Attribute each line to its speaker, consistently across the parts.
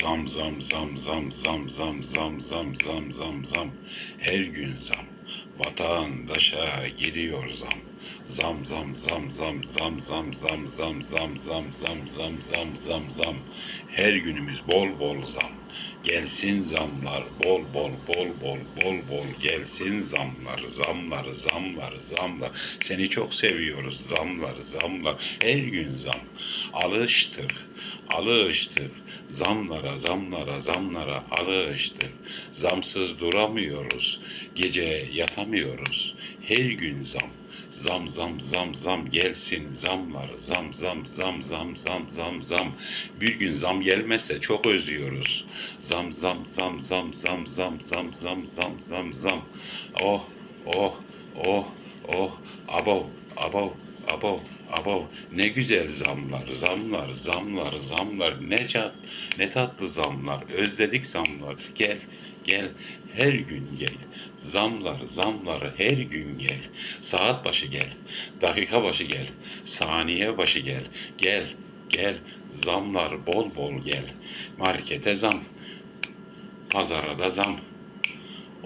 Speaker 1: Zam zam zam zam zam zam zam zam zam zam zam. Her gün zam. Vatandaşa giriyor zam. Zam zam zam zam zam zam zam zam zam zam zam zam zam zam zam. Her günümüz bol bol zam. Gelsin zamlar bol bol bol bol bol bol gelsin zamlar zamlar zamlar zamlar seni çok seviyoruz zamlar zamlar her gün zam alıştır alıştır zamlara zamlara zamlara alıştır zamsız duramıyoruz gece yatamıyoruz her gün zam Zam zam zam zam gelsin zamlar zam zam zam zam zam zam zam. Bir gün zam gelmezse çok özlüyoruz. Zam zam zam zam zam zam zam zam zam zam zam. Oh oh oh oh abo abo abo abo ne güzel zamlar zamlar zamlar zamlar. Ne cat ne tatlı zamlar. Özledik zamlar. Gel gel. Her gün gel. Zamlar zamları her gün gel. Saat başı gel. Dakika başı gel. Saniye başı gel. Gel gel. Zamlar bol bol gel. Markete zam. Pazara da zam.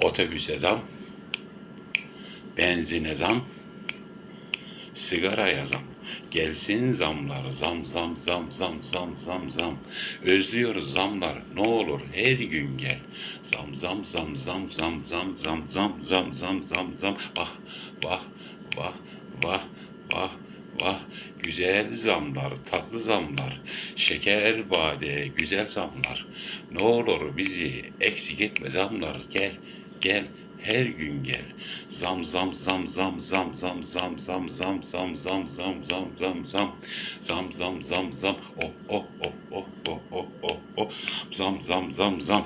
Speaker 1: Otobüse zam. Benzine zam sigaraya zam. Gelsin zamlar zam zam zam zam zam zam zam. Özlüyoruz zamlar ne olur her gün gel. Zam zam zam zam zam zam zam zam zam zam zam zam. Vah vah vah vah vah vah. Güzel zamlar, tatlı zamlar, şeker bade, güzel zamlar. Ne olur bizi eksik etme zamlar. Gel, gel, her gün gel. Zam zam zam zam zam zam zam zam zam zam zam zam zam zam zam zam zam zam zam oh oh oh oh oh oh oh oh zam zam zam zam